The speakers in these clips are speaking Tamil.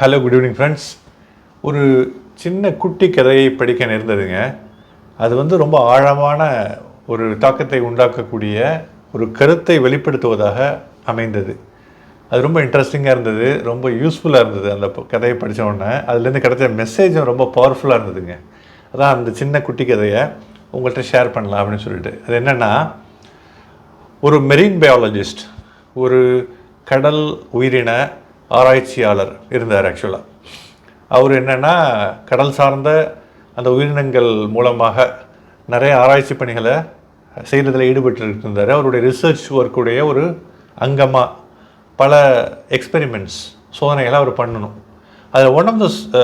ஹலோ குட் ஈவினிங் ஃப்ரெண்ட்ஸ் ஒரு சின்ன குட்டி கதையை படிக்க நேர்ந்ததுங்க. அது வந்து ரொம்ப ஆழமான ஒரு தாக்கத்தை உண்டாக்கக்கூடிய ஒரு கருத்தை வெளிப்படுத்துவதாக அமைந்தது. அது ரொம்ப இன்ட்ரெஸ்டிங்காக இருந்தது. ரொம்ப யூஸ்ஃபுல்லாக இருந்தது அந்த கதையை படிச்ச உடனே. அதுலேருந்து கிடைச்ச மெசேஜும் ரொம்ப பவர்ஃபுல்லாக இருந்ததுங்க. அதான் அந்த சின்ன குட்டி கதையை உங்கள்கிட்ட ஷேர் பண்ணலாம் அப்படின்னு சொல்லிட்டு. அது என்னென்னா ஒரு மெரீன் பயாலஜிஸ்ட் ஒரு கடல் உயிரின ஆராய்ச்சியாளர் இருந்தார் ஆக்சுவலாக அவர் என்னென்னா கடல் சார்ந்த அந்த உயிரினங்கள் மூலமாக நிறைய ஆராய்ச்சி பணிகளை செய்கிறதுல ஈடுபட்டு இருந்தார் அவருடைய ரிசர்ச் ஒர்க்குடைய ஒரு அங்கமாக பல எக்ஸ்பெரிமெண்ட்ஸ் சோதனைகளை அவர் பண்ணணும். அதில் ஒன் ஆஃப் த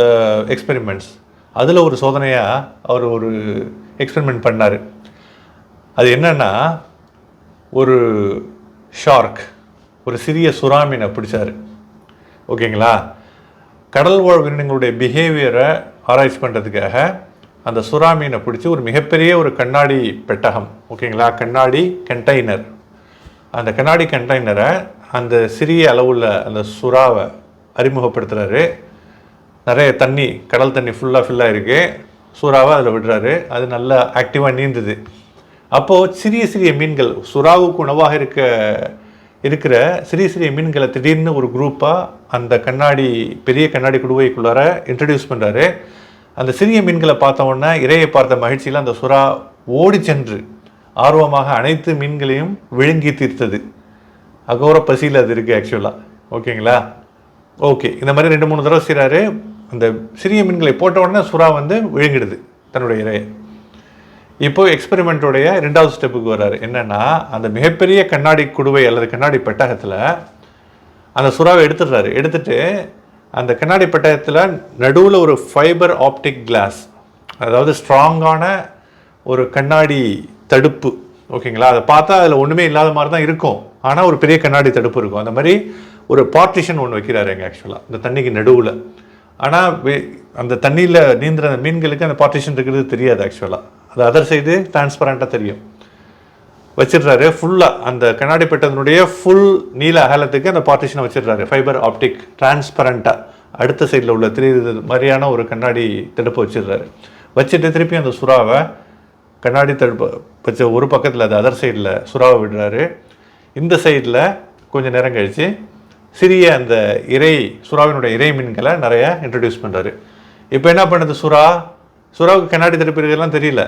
எக்ஸ்பெரிமெண்ட்ஸ் அதில் ஒரு சோதனையாக அவர் ஒரு எக்ஸ்பெரிமெண்ட் பண்ணார். அது என்னென்னா ஒரு ஷார்க் ஒரு சிறிய சுறாமீனை பிடிச்சார். ஓகேங்களா? கடல் வாழ் உயிரினங்களுடைய பிஹேவியரை ஆராய்ச்சி பண்ணுறதுக்காக அந்த சுறா மீனை பிடிச்சி ஒரு மிகப்பெரிய ஒரு கண்ணாடி பெட்டகம் ஓகேங்களா? கண்ணாடி கண்டெய்னர் அந்த கண்ணாடி கண்டெய்னரை அந்த சிறிய அளவுள்ள அந்த சுறாவை அறிமுகப்படுத்துகிறாரு நிறைய தண்ணி கடல் தண்ணி ஃபுல்லாக ஃபில்லாக இருக்குது சுறாவை அதில் விடுறாரு. அது நல்லா ஆக்டிவாக நீந்துது. அப்போது சிறிய சிறிய மீன்கள் சுறாவுக்கு உணவாக இருக்க இருக்கிற சிறிய சிறிய மீன்களை திடீர்னு ஒரு குரூப்பாக அந்த கண்ணாடி பெரிய கண்ணாடி குடுவைக்குள்ளார இன்ட்ரடியூஸ் பண்ணுறாரு அந்த சிறிய மீன்களை பார்த்த உடனே இரையை பார்த்த மகிழ்ச்சியில் அந்த சுறா ஓடி சென்று ஆர்வமாக அனைத்து மீன்களையும் விழுங்கி தீர்த்தது. அகோர பசியில் அது இருக்குது ஆக்சுவலாக ஓகேங்களா? ஓகே. இந்த மாதிரி ரெண்டு மூணு தடவை செய்கிறாரு அந்த சிறிய மீன்களை போட்ட உடனே சுறா வந்து விழுங்கிடுது தன்னுடைய இரையை இப்போ எக்ஸ்பெரிமெண்ட்டோடைய ரெண்டாவது ஸ்டெப்புக்கு வர்றாரு. என்னன்னா அந்த மிகப்பெரிய கண்ணாடி குடுவை அல்லது கண்ணாடி பெட்டகத்தில் அந்த சுறாவை எடுத்துடுறாரு. எடுத்துட்டு அந்த கண்ணாடி பெட்டகத்தில் நடுவில் ஒரு ஃபைபர் ஆப்டிக் கிளாஸ் அதாவது ஸ்ட்ராங்கான ஒரு கண்ணாடி தடுப்பு ஓகேங்களா? அதை பார்த்தா அதில் ஒன்றுமே இல்லாத மாதிரி தான் இருக்கும். ஆனால் ஒரு பெரிய கண்ணாடி தடுப்பு இருக்கும். அந்த மாதிரி ஒரு பார்ட்டிஷன் ஒன்று வைக்கிறாரு எங்கள் ஆக்சுவலாக இந்த தண்ணிக்கு நடுவில். ஆனால் அந்த தண்ணியில் நீந்துற அந்த மீன்களுக்கு அந்த பார்ட்டிஷன் இருக்கிறது தெரியாது ஆக்சுவலாக அது அதர் சைடு டிரான்ஸ்பரண்ட்டாக தெரியும். வச்சிடுறாரு ஃபுல்லாக அந்த கண்ணாடி பெட்டதனுடைய ஃபுல் நீல அகலத்துக்கு அந்த பார்ட்டிஷனை வச்சிடுறாரு ஃபைபர் ஆப்டிக் டிரான்ஸ்பரண்ட்டாக அடுத்த சைடில் உள்ள தெரியுது மாதிரியான ஒரு கண்ணாடி தடுப்பு வச்சிடுறாரு வச்சுட்டு திருப்பி அந்த சுறாவை கண்ணாடி தடுப்பு வச்ச ஒரு பக்கத்தில் அது அதர் சைடில் சுறாவை விடுறாரு. இந்த சைடில் கொஞ்சம் நேரம் கழித்து சிறிய அந்த இறை சுறாவினுடைய இறை மீன்களை நிறைய இன்ட்ரடியூஸ் பண்ணுறாரு இப்போ என்ன பண்ணுது சுறா? சுறாவுக்கு கண்ணாடி தடுப்பு தெரியல.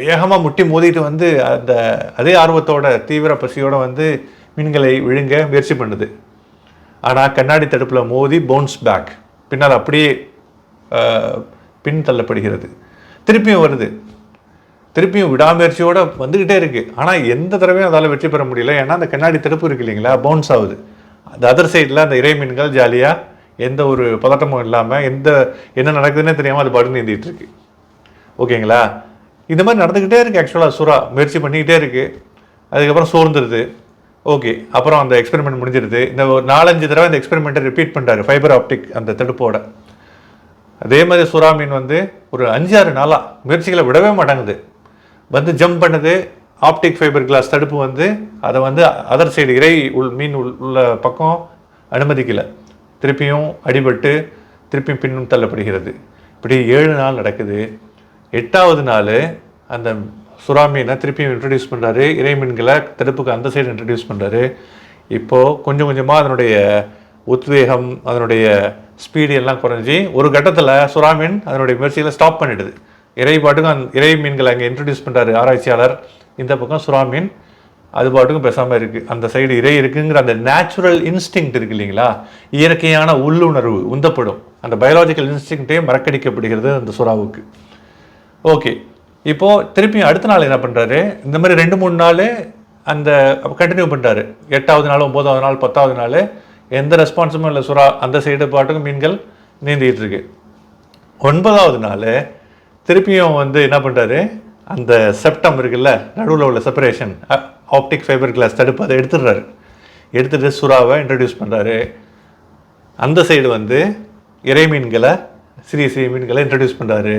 வேகமாக முட்டி மோதிட்டு வந்து அந்த அதே ஆர்வத்தோட தீவிர பசியோடு வந்து மீன்களை விழுங்க முயற்சி பண்ணுது. ஆனால் கண்ணாடி தடுப்பில் மோதி பவுன்ஸ் பேக் பின்னால் அப்படியே பின் தள்ளப்படுகிறது. திருப்பியும் வருது. திருப்பியும் விடாமுயற்சியோடு வந்துக்கிட்டே இருக்குது ஆனால் எந்த தடவையும் அதால் வெற்றி பெற முடியல. ஏன்னா அந்த கண்ணாடி தடுப்பு இருக்கு இல்லைங்களா? பவுன்ஸ் ஆகுது. அந்த அதர் சைடில் அந்த இறை மீன்கள் ஜாலியாக எந்த ஒரு பதட்டமும் இல்லாமல் எந்த என்ன நடக்குதுன்னே தெரியாமல் அது பாட்டு நீந்திட்டு இருக்குது ஓகேங்களா? இந்த மாதிரி நடந்துக்கிட்டே இருக்குது ஆக்சுவலாக சுறா. முயற்சி பண்ணிக்கிட்டே இருக்குது அதுக்கப்புறம் சோர்ந்துருது. ஓகே. அப்புறம் அந்த எக்ஸ்பெரிமெண்ட் முடிஞ்சிருது. இந்த ஒரு நாலஞ்சு தடவை அந்த எக்ஸ்பெரிமெண்ட்டை ரிப்பீட் பண்ணுறாரு ஃபைபர் ஆப்டிக் அந்த தடுப்போட. அதே மாதிரி சுறா மீன் வந்து ஒரு அஞ்சாறு நாளாக முயற்சிகளை விடவே மாட்டேங்குது. வந்து ஜம்ப் பண்ணுது. ஆப்டிக் ஃபைபர் கிளாஸ் தடுப்பு வந்து அதை வந்து அதர் சைடு இறை உள் மீன் உள் உள்ள பக்கம் அனுமதிக்கலை. திருப்பியும் அடிபட்டு திருப்பியும் பின்னும் தள்ளப்படுகிறது. இப்படி ஏழு நாள் நடக்குது. எட்டாவது நாள் அந்த சுறா மீனை திருப்பியும் இன்ட்ரடியூஸ் பண்ணுறாரு இறை மீன்களை தடுப்புக்கு அந்த சைடு இன்ட்ரடியூஸ் பண்ணுறாரு இப்போது கொஞ்சம் கொஞ்சமாக அதனுடைய உத்வேகம் அதனுடைய ஸ்பீடு எல்லாம் குறைஞ்சி ஒரு கட்டத்தில் சுறா மீன் அதனுடைய முயற்சிகளை ஸ்டாப் பண்ணிடுது. இறை பாட்டுக்கும் அந்த இறை மீன்களை அங்கே இன்ட்ரடியூஸ் பண்ணுறாரு ஆராய்ச்சியாளர். இந்த பக்கம் சுறா மீன் அது பாட்டுக்கும் பேசாமல் இருக்குது அந்த சைடு இறை இருக்குங்கிற அந்த நேச்சுரல் இன்ஸ்டிங் இருக்கு இல்லைங்களா? இயற்கையான உள்ளுணர்வு உந்தப்படும். அந்த பயாலஜிக்கல் இன்ஸ்டிங்டே மறக்கடிக்கப்படுகிறது அந்த சுறாவுக்கு. ஓகே இப்போது திருப்பியும் அடுத்த நாள் என்ன பண்ணுறாரு இந்த மாதிரி ரெண்டு மூணு நாள் அந்த கண்டினியூ பண்ணுறாரு எட்டாவது நாள் ஒம்போதாவது நாள் பத்தாவது நாள் எந்த ரெஸ்பான்ஸும் இல்லை சுறா. அந்த சைடு பாட்டுக்கும் மீன்கள் நீந்திக்கிட்டு இருக்கு. ஒன்பதாவது நாள் திருப்பியும் வந்து என்ன பண்ணுறாரு அந்த செப்டம் இருக்குல்ல நடுவில் உள்ள செப்பரேஷன் ஆப்டிக் ஃபைபர் கிளாஸ் தடுப்பு அதை எடுத்துடுறாரு. எடுத்துகிட்டு சுறாவை இன்ட்ரடியூஸ் பண்ணுறாரு அந்த சைடு வந்து இறை மீன்களை சிறிய சிறிய மீன்களை இன்ட்ரடியூஸ் பண்ணுறாரு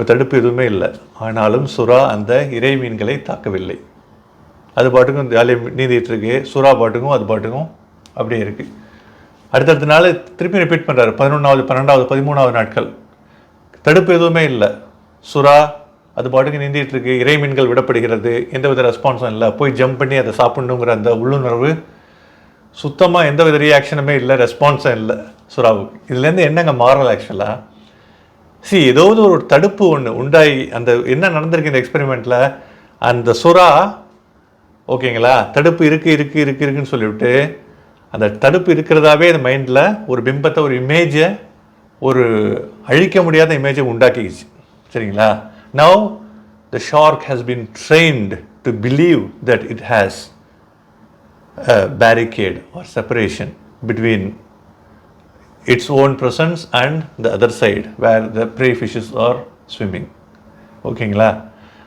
இப்போ தடுப்பு எதுவுமே இல்லை. ஆனாலும் சுறா அந்த இறை மீன்களை தாக்கவில்லை. அது பாட்டுக்கும் ஜாலியாக நீந்திட்டு இருக்கு சுறா பாட்டுக்கும் அது பாட்டுக்கும் அப்படியே இருக்குது அடுத்தடுத்த நாள் திருப்பி ரிப்பீட் பண்ணுறாரு பதினொன்றாவது பன்னெண்டாவது பதிமூணாவது நாட்கள். தடுப்பு எதுவுமே இல்லை. சுறா அது பாட்டுக்கு நீந்திட்டு இருக்கு இறை மீன்கள் விடப்படுகிறது. எந்த வித ரெஸ்பான்ஸும் இல்லை. போய் ஜம்ப் பண்ணி அதை சாப்பிடணுங்கிற அந்த உள்ளுணர்வு சுத்தமாக எந்த வித ரியாக்ஷனுமே இல்லை. ரெஸ்பான்ஸும் இல்லை சுறாவுக்கு. இதுலேருந்து என்னங்க மாறல் ஆக்சுவலாக சி ஏதாவது ஒரு தடுப்பு ஒன்று உண்டாகி அந்த என்ன நடந்திருக்கு இந்த எக்ஸ்பெரிமெண்ட்டில் அந்த சுறா ஓகேங்களா? தடுப்பு இருக்குது இருக்குது இருக்குது இருக்குன்னு சொல்லிவிட்டு அந்த தடுப்பு இருக்கிறதாவே அந்த மைண்டில் ஒரு பிம்பத்தை ஒரு இமேஜை ஒரு அழிக்க முடியாத இமேஜை உண்டாக்கிச்சு சரிங்களா? Now the shark has been trained to believe that it has barricade or separation between its own presence and the other side where the prey fishes are swimming. ஓகேங்களா?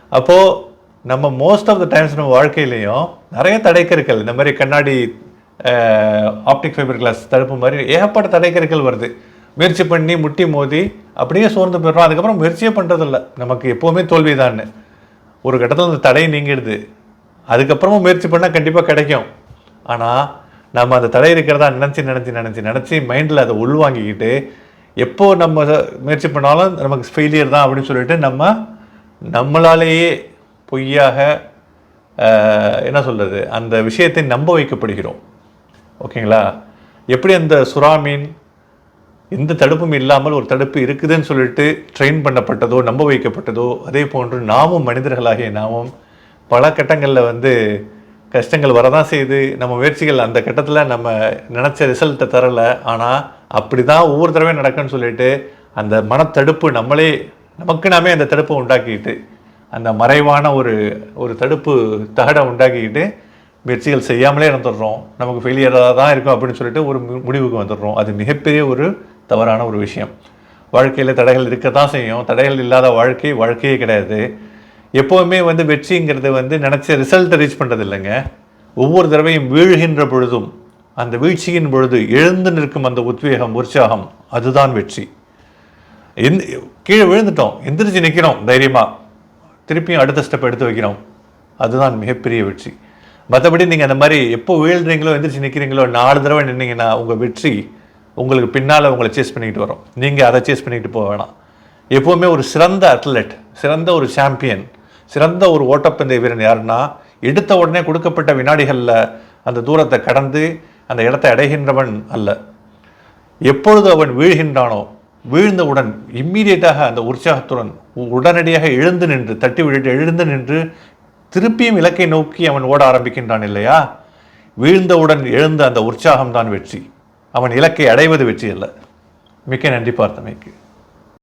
அப்போது நம்ம மோஸ்ட் ஆஃப் த டைம்ஸ் நம்ம வாழ்க்கையிலையும் நிறைய தடைக்கற்கள் இந்த மாதிரி கண்ணாடி ஆப்டிக் ஃபைபர் கிளாஸ் தடுப்பு மாதிரி ஏகப்பட்ட தடைக்கற்கள் வருது. முயற்சி பண்ணி முட்டி மோதி அப்படியே சோர்ந்து போயிடுறோம். அதுக்கப்புறம் முயற்சியே பண்ணுறதில்ல நமக்கு எப்போவுமே தோல்வி ஒரு கட்டத்தில் அந்த தடை நீங்கிடுது. அதுக்கப்புறமும் முயற்சி பண்ணால் கண்டிப்பாக கிடைக்கும். ஆனால் நம்ம அந்த தடை இருக்கிறதா நினச்சி நினச்சி நினச்சி நினச்சி மைண்டில் அதை உள்வாங்கிக்கிட்டு எப்போ நம்ம முயற்சி பண்ணாலும் நமக்கு ஃபெயிலியர் தான் அப்படின்னு சொல்லிட்டு நம்ம நம்மளாலேயே பொய்யாக என்ன சொல்கிறது அந்த விஷயத்தை நம்ப வைக்கப்படுகிறோம். ஓகேங்களா? எப்படி அந்த சுறா மீன் எந்த தடுப்பும் இல்லாமல் ஒரு தடுப்பு இருக்குதுன்னு சொல்லிட்டு ட்ரெயின் பண்ணப்பட்டதோ நம்ப வைக்கப்பட்டதோ அதே போன்று நாமும் மனிதர்களாகிய நாமும் பல கட்டங்களில் வந்து கஷ்டங்கள் வரதான் செய்யுது. நம்ம முயற்சிகள் அந்த கட்டத்தில் நம்ம நினச்ச ரிசல்ட்டை தரல. ஆனால் அப்படி தான் ஒவ்வொரு தடவையும் நடக்குன்னு சொல்லிட்டு அந்த மனத்தடுப்பு நம்மளே நமக்கு நாமே அந்த தடுப்பை உண்டாக்கிட்டு அந்த மறைவான ஒரு ஒரு தடுப்பு தகடை உண்டாக்கிக்கிட்டு முயற்சிகள் செய்யாமலே இருந்துடுறோம். நமக்கு ஃபெயிலியராக தான் இருக்கும் அப்படின்னு சொல்லிட்டு ஒரு மு- முடிவுக்கு வந்துடுறோம். அது மிகப்பெரிய ஒரு தவறான ஒரு விஷயம். வாழ்க்கையில் தடைகள் இருக்க தான் செய்யும். தடைகள் இல்லாத வாழ்க்கை வாழ்க்கையே கிடையாது. எப்போவுமே வந்து வெற்றிங்கிறது வந்து நினச்ச ரிசல்ட்டை ரீச் பண்ணுறது இல்லைங்க ஒவ்வொரு தடவையும் வீழ்கின்ற பொழுதும் அந்த வீழ்ச்சியின் பொழுது எழுந்து நிற்கும் அந்த உத்வேகம் உற்சாகம் அதுதான் வெற்றி. எந்த கீழே விழுந்துட்டோம் எந்திரிச்சு நிற்கிறோம் தைரியமாக திருப்பியும் அடுத்த ஸ்டெப் எடுத்து வைக்கிறோம். அதுதான் மிகப்பெரிய வெற்றி. மற்றபடி நீங்கள் அந்த மாதிரி எப்போ வீழ்றீங்களோ எந்திரிச்சு நிற்கிறீங்களோ நாலு தடவை நின்னீங்கன்னா உங்கள் வெற்றி உங்களுக்கு பின்னால் உங்களை சேஸ் பண்ணிக்கிட்டு வரும். நீங்கள் அதை சேஸ் பண்ணிக்கிட்டு போக வேணாம். எப்போவுமே ஒரு சிறந்த அத்லெட் சிறந்த ஒரு சாம்பியன் சிறந்த ஒரு ஓட்டப்பந்தய வீரன் யாருன்னா எடுத்த உடனே கொடுக்கப்பட்ட வினாடிகளில் அந்த தூரத்தை கடந்து அந்த இடத்தை அடைகின்றவன் அல்ல. எப்பொழுது அவன் வீழ்கின்றானோ வீழ்ந்தவுடன் இம்மீடியட்டாக அந்த உற்சாகத்துடன் உ- உடனடியாக எழுந்து நின்று தட்டி விழுட்டு எழுந்து நின்று திருப்பியும் இலக்கை நோக்கி அவன் ஓட ஆரம்பிக்கின்றான் இல்லையா? வீழ்ந்தவுடன் எழுந்த அந்த உற்சாகம்தான் வெற்றி. அவன் இலக்கை அடைவது வெற்றி அல்ல. மிக்க நன்றி பார்த்தமைக்கு.